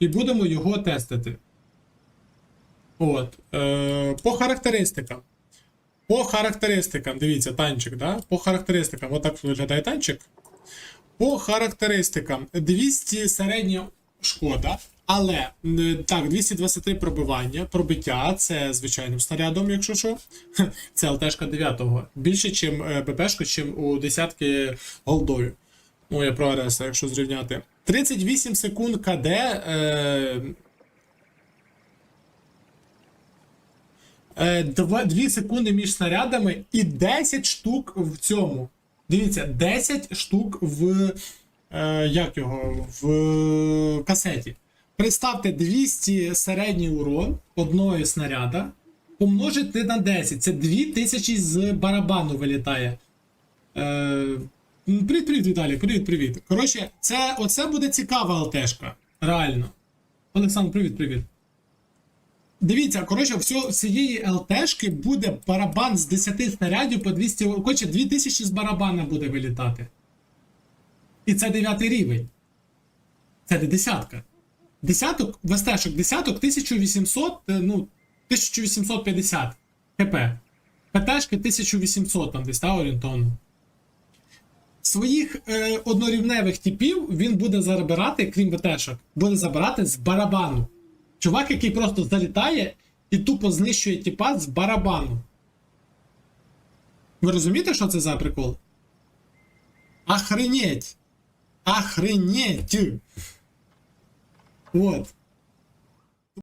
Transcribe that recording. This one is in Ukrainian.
і будемо його тестити. От. Е, по характеристикам. По характеристикам, дивіться, танчик, да? По характеристикам, отак виглядає танчик. По характеристикам 200 середня шкода, але е, так, 223 пробивання, пробиття це звичайним снарядом, якщо що. Це ЛТшка 9-го. Більше, ніж БПшка, чим у десятки голдові. Ну, я про Ареса, якщо зрівняти. 38 секунд КД. Е, 2 секунди між снарядами і 10 штук в цьому. Дивіться, 10 штук в. Е, як його? В касеті. Представте 200 середній урон одного снаряда. Помножити на 10. Це 2000 з барабану вилітає. Е, привіт, привіт, Віталій, привіт, привіт. Коротше, це, оце буде цікава ЛТшка. Реально. Олександр, привіт, привіт. Дивіться, коротше, всього цієї ЛТшки буде барабан з 10 снарядів по 200. Коротше, 2000 з барабана буде вилітати. І це 9 рівень. Це не десятка. Десяток, вестешок, десяток 1800, е, ну, 1850 хп. ПТшки 1800 там десь, та, орієнтовно. Своїх е, однорівневих типів він буде забирати, крім ВТшок, буде забирати з барабану. Чувак, який просто залітає і тупо знищує тіпа з барабану. Ви розумієте, що це за прикол? Охренеть! Охренеть! От.